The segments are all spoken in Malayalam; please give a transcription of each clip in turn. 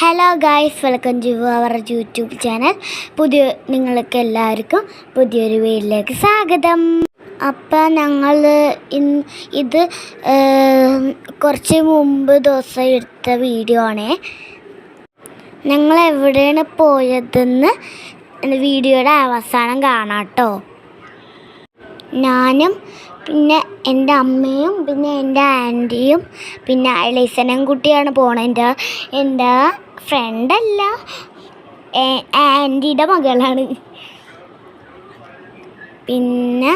Hello guys welcome to our YouTube channel പുതിയ നിങ്ങൾക്ക് എല്ലാവർക്കും പുതിയൊരു വീട്ടിലേക്ക് സ്വാഗതം. അപ്പം ഞങ്ങൾ ഇത് കുറച്ച് മുമ്പ് ദിവസം എടുത്ത വീഡിയോ ആണേ. ഞങ്ങൾ എവിടെയാണ് പോയതെന്ന് വീഡിയോയുടെ അവസാനം കാണാം കേട്ടോ ഞാനും പിന്നെ എന്റെ അമ്മയും പിന്നെ എന്റെ ആന്റിയും പിന്നെ ലൈസനും കുട്ടിയാണ് പോണത് എന്റെ എന്റെ ഫ്രണ്ടല്ല ആന്റിയുടെ മകളാണ്. പിന്നെ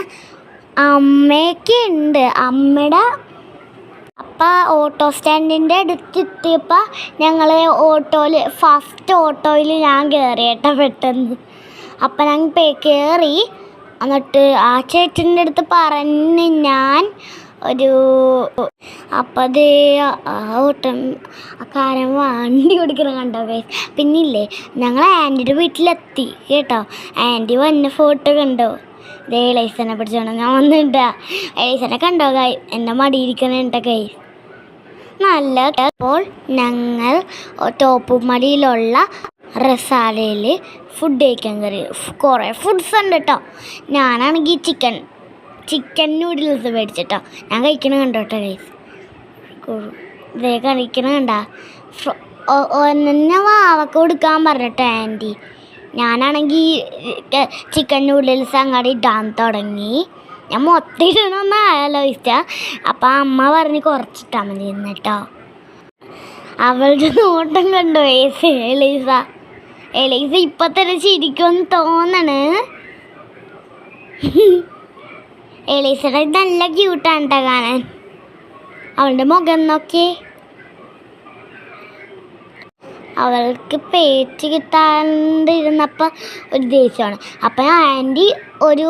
അമ്മയൊക്കെ ഉണ്ട്. അമ്മയുടെ അപ്പം ഓട്ടോ സ്റ്റാൻഡിന്റെ അടുത്തെത്തിയപ്പോൾ ഞങ്ങൾ ഓട്ടോയിൽ ഫസ്റ്റ് ഓട്ടോയിൽ ഞാൻ കയറിയേട്ട പെട്ടെന്ന്. അപ്പം പേ കയറി എന്നിട്ട് ആ ചേട്ടന്റെ അടുത്ത് പറഞ്ഞ് ഞാൻ ഒരു അപ്പം അത് ആ ഓട്ടം ആ കാരൻ വണ്ടി കൊടുക്കണ കണ്ടോ ഗൈസ് പിന്നില്ലേ ഞങ്ങൾ ആന്റിയുടെ വീട്ടിലെത്തി കേട്ടോ? ആന്റി വന്ന ഫോട്ടോ കണ്ടോ? ദേ ലൈസനെ പിടിച്ചോണം ഞാൻ വന്നിട്ടാ. ലൈസനെ കണ്ടോ കൈ എന്റെ മടിയിരിക്കണ കൈ നല്ല അപ്പോൾ ഞങ്ങൾ തോപ്പുമടിയിലുള്ള റസാലയിൽ ഫുഡ് കഴിക്കാൻ കയറി കുറേ ഫുഡ്സ് ഉണ്ട് കേട്ടോ ഞാനാണെങ്കിൽ ചിക്കൻ ചിക്കൻ നൂഡിൽസ് മേടിച്ചിട്ടോ. ഞാൻ കഴിക്കണ കണ്ടോട്ടോ ഗൈസ് ഇതേ കഴിക്കണ കണ്ട. ഒന്നെ വാവക്ക് കൊടുക്കാൻ പറഞ്ഞിട്ടോ ആന്റി ഞാനാണെങ്കിൽ ചിക്കൻ നൂഡിൽസ് അങ്ങോട്ട് ഇടാൻ തുടങ്ങി. ഞാൻ മൊത്തം ഇടണമെന്ന് ആലോചിച്ച. അപ്പം അമ്മ പറഞ്ഞ് കുറച്ചിട്ടാൽ മതി എന്നിട്ടോ അവളുടെ നോട്ടം കണ്ടോ ഏസ് എലീസ. എലീസ ഇപ്പം തന്നെ ചിരിക്കുമെന്ന് തോന്നണ്. എലീസയുടെ നല്ല ക്യൂട്ടാണ് കേട്ടോ കാണാൻ. അവളുടെ മുഖം നോക്കി. അവൾക്ക് പേച്ച് കിട്ടാണ്ടിരുന്നപ്പോൾ ഒരു ദേഷ്യമാണ്. അപ്പം ആന്റി ഒരു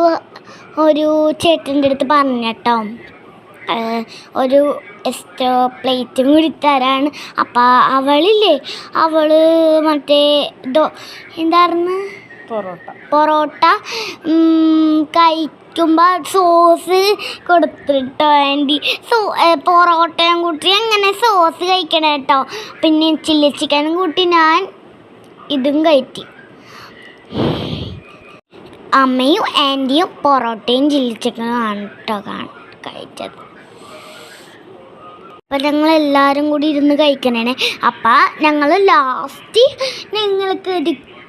ഒരു ചേട്ടന്റെ അടുത്ത് പറഞ്ഞട്ടോ കേട്ടോ ഒരു എക്സ്ട്രാ പ്ലേറ്റും കൂടി തരാണ്. അപ്പം അവളില്ലേ അവൾ മറ്റേ ദോ എന്തായിരുന്നു പൊറോട്ട. പൊറോട്ട കഴിക്കുമ്പോൾ സോസ് കൊടുത്തിട്ടോ ആന്റി. സോ പൊറോട്ടയും കൂട്ടി അങ്ങനെ സോസ് കഴിക്കണം കേട്ടോ. പിന്നെ ചില്ലി ചിക്കനും കൂട്ടി ഞാൻ ഇതും കയറ്റി അമ്മയും ആന്റിയും പൊറോട്ടയും ചില്ലി ചിക്കനും ആണ് കേട്ടോ കഴിച്ചത്. അപ്പം ഞങ്ങൾ എല്ലാവരും കൂടി ഇരുന്ന് കഴിക്കണേ അപ്പം ഞങ്ങൾ ലാസ്റ്റ് ഞങ്ങൾക്ക്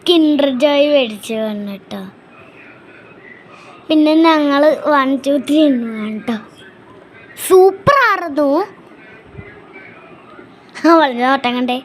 കിൻഡർ ജോയ് മേടിച്ച് വന്നു കേട്ടോ പിന്നെ ഞങ്ങൾ വൺ ടു ത്രീ കേട്ടോ സൂപ്പർ ആയിരുന്നു വളരെ ഓട്ടം കണ്ടേ.